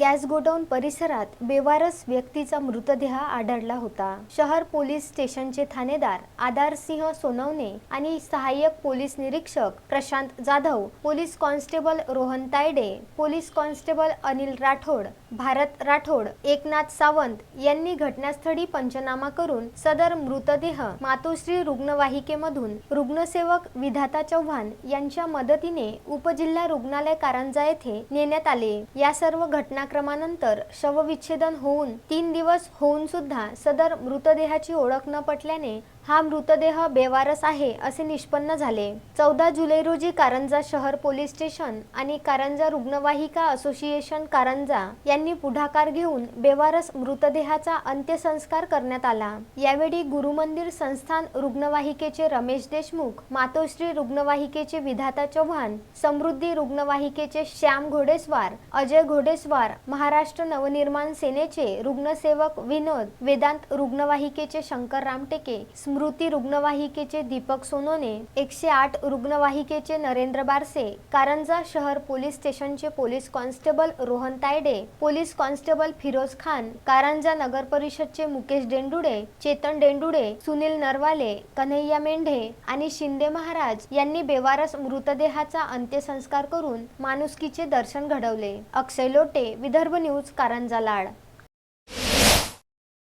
Gas godown परिसरात बेवारस व्यक्तीचा मृतदेह आढळला होता. शहर पोलीस स्टेशनचे ठाणेदार आधारसिंह सोनवणे आणि सहाय्यक पोलीस निरीक्षक Prashant Jadhav police constable Rohan Tayde police constable Anil Rathod Bharat Rathod Eknath Sawant यांनी घटनास्थळी पंचनामा करून सदर मृतदेह मातोश्री रुग्णवाहिकेमधून रुग्णसेवक विधाता चव्हाण यांच्या मदतीने उपजिल्हा रुग्णालय कारंजा येथे नेण्यात आले. या सर्व घटना घटनाक्रमानंतर शवविच्छेदन होऊन तीन दिवस होऊन सुद्धा सदर मृतदेहाची ओळख न पटल्याने हा मृतदेह बेवारस आहे असे निष्पन्न झाले. चौदा जुलै रोजी कारंजा शहर पोलीस स्टेशन आणि कारंजा रुग्णवाहिका असोसिएशन कारंजा यांनी पुढाकार घेऊन बेवारस मृतदेहाचा अंत्यसंस्कार करण्यात आला. यावेळी गुरुमंदिर संस्थान रुग्णवाहिकेचे रमेश देशमुख मातोश्री रुग्णवाहिकेचे विधाता चव्हाण समृद्धी रुग्णवाहिकेचे श्याम घोडेस्वार अजय घोडेस्वार महाराष्ट्र नवनिर्माण सेनेचे रुग्णसेवक विनोद वेदांत रुग्णवाहिकेचे शंकर रामटेके स्मृती रुग्णवाहिकेचे दीपक सोनोने एकशे आठ रुग्णवाहिकेचे नरेंद्र बारसे कारंजा शहर पोलीस स्टेशनचे police constable Rohan Tayde police constable Firoz Khan Karanja नगर परिषदचे मुकेश डेंडुडे चेतन डेंडुडे सुनील नरवाले कन्हैया मेंढे आणि शिंदे महाराज यांनी बेवारस मृतदेहाचा अंत्यसंस्कार करून माणुसकीचे दर्शन घडवले. अक्षय लोटे विदर्भ न्यूज कारंजा लाड.